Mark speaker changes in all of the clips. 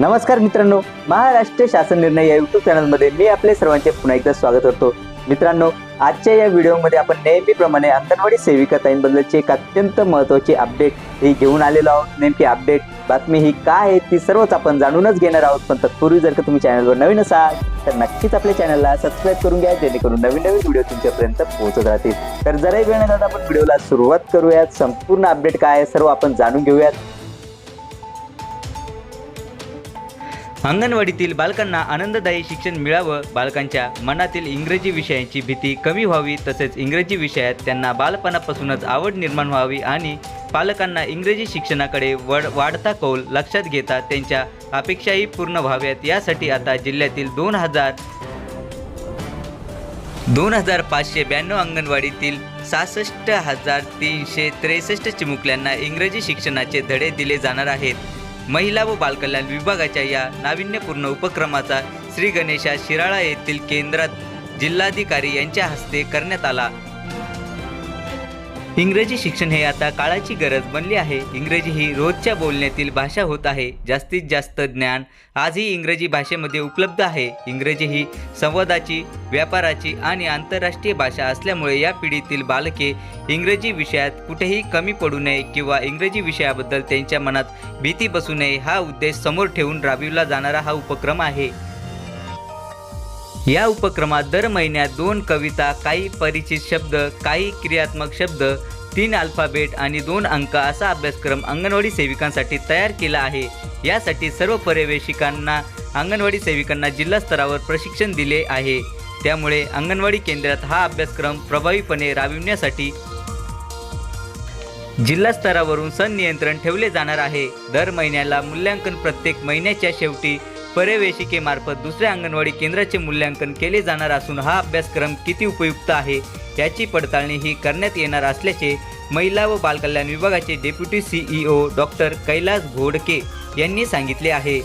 Speaker 1: नमस्कार मित्रांनो महाराष्ट्र शासन निर्णय या युट्यूब चॅनलमध्ये मी आपले सर्वांचे पुन्हा एकदा स्वागत करतो. मित्रांनो आजच्या या व्हिडिओमध्ये आपण नेहमीप्रमाणे अंगणवाडी सेविका ताईंबद्दलची एक अत्यंत महत्त्वाची अपडेट ही घेऊन आलेलो आहोत. नेमकी अपडेट बातमी ही काय आहे ती सर्वच आपण जाणूनच घेणार आहोत. पण तत्पूर्वी जर का तुम्ही चॅनलवर नवीन असाल तर नक्कीच आपल्या चॅनलला सबस्क्राईब करून घ्या जेणेकरून नवीन नवीन व्हिडिओ तुमच्यापर्यंत पोहोचत राहतील. तर जराही वेळ न आपण व्हिडिओला सुरुवात करूयात. संपूर्ण अपडेट काय आहे सर्व आपण जाणून घेऊयात.
Speaker 2: अंगणवाडीतील बालकांना आनंददायी शिक्षण मिळावं बालकांच्या मनातील इंग्रजी विषयांची भीती कमी व्हावी तसेच इंग्रजी विषयात त्यांना बालपणापासूनच आवड निर्माण व्हावी आणि पालकांना इंग्रजी शिक्षणाकडे वड वाढता कौल लक्षात घेता त्यांच्या अपेक्षाही पूर्ण व्हाव्यात. यासाठी आता जिल्ह्यातील दोन हजार दोन हजार पाचशे ब्याण्णव अंगणवाडीतील सहासष्ट हजार तीनशे त्रेसष्ट चिमुकल्यांना इंग्रजी शिक्षणाचे धडे दिले जाणार आहेत. महिला व बालकल्याण विभागाच्या या नाविन्यपूर्ण उपक्रमाचा श्री गणेशा शिराळा येथील केंद्रात जिल्हाधिकारी यांच्या हस्ते करण्यात आला. इंग्रजी शिक्षण हे आता काळाची गरज बनली आहे. इंग्रजी ही रोजच्या बोलण्यातील भाषा होत आहे. जास्तीत जास्त ज्ञान आजही इंग्रजी भाषेमध्ये उपलब्ध आहे. इंग्रजी ही संवादाची व्यापाराची आणि आंतरराष्ट्रीय भाषा असल्यामुळे या पिढीतील बालके इंग्रजी विषयात कुठेही कमी पडू नये किंवा इंग्रजी विषयाबद्दल त्यांच्या मनात भीती बसू नये हा उद्देश समोर ठेवून राबविला जाणारा हा उपक्रम आहे. या उपक्रमात दर महिन्यात दोन कविता काही परिचित शब्द काही क्रियात्मक शब्द तीन अल्फाबेट आणि दोन अंक असा अभ्यासक्रम अंगणवाडी सेविकांसाठी तयार केला आहे. यासाठी सर्व पर्यवेक्षिकांना अंगणवाडी सेविकांना जिल्हा स्तरावर प्रशिक्षण दिले आहे. त्यामुळे अंगणवाडी केंद्रात हा अभ्यासक्रम प्रभावीपणे राबविण्यासाठी जिल्हा स्तरावरून संनियंत्रण ठेवले जाणार आहे. दर महिन्याला मूल्यांकन प्रत्येक महिन्याच्या शेवटी पर्यवेक्षिकेमार्फत दुसऱ्या अंगणवाडी केंद्राचे मूल्यांकन केले जाणार असून हा अभ्यासक्रम किती उपयुक्त आहे याची पडताळणी ही करण्यात येणार असल्याचे महिला व बालकल्याण विभागाचे deputy CEO doctor Kailas Ghodke यांनी सांगितले आहे.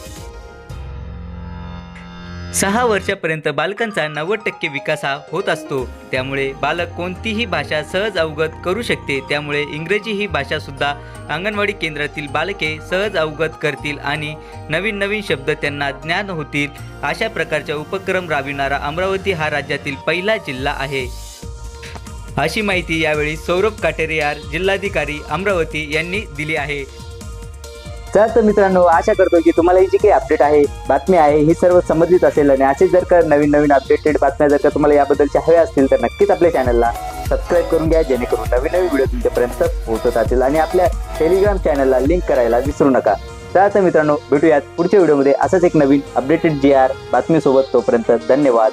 Speaker 2: सहा वर्षापर्यंत बालकांचा नव्वद टक्के विकास हा होत असतो. त्यामुळे बालक कोणतीही भाषा सहज अवगत करू शकते. त्यामुळे इंग्रजी ही भाषासुद्धा अंगणवाडी केंद्रातील बालके सहज अवगत करतील आणि नवीन नवीन शब्द त्यांना ज्ञान होतील. अशा प्रकारचा उपक्रम राबविणारा अमरावती हा राज्यातील पहिला जिल्हा आहे. अशी माहिती यावेळी सौरभ काटेरियार जिल्हाधिकारी अमरावती यांनी दिली आहे.
Speaker 1: चला तर मित्रांनो आशा करतो की तुम्हाला ही जी काही अपडेट आहे बातमी आहे ही सर्व समजलीच असेल आणि असे जर का नवीन नवीन अपडेटेड बातम्या जर का तुम्हाला याबद्दलच्या हव्या असतील तर नक्कीच आपल्या चॅनलला सबस्क्राईब करून घ्या जेणेकरून नवीन नवीन व्हिडिओ तुमच्यापर्यंत पोहोचत जातील आणि आपल्या टेलिग्राम चॅनलला लिंक करायला विसरू नका. चला तर मित्रांनो भेटूयात पुढच्या व्हिडिओमध्ये असंच एक नवीन अपडेटेड जी आर बातमीसोबत. तोपर्यंत धन्यवाद.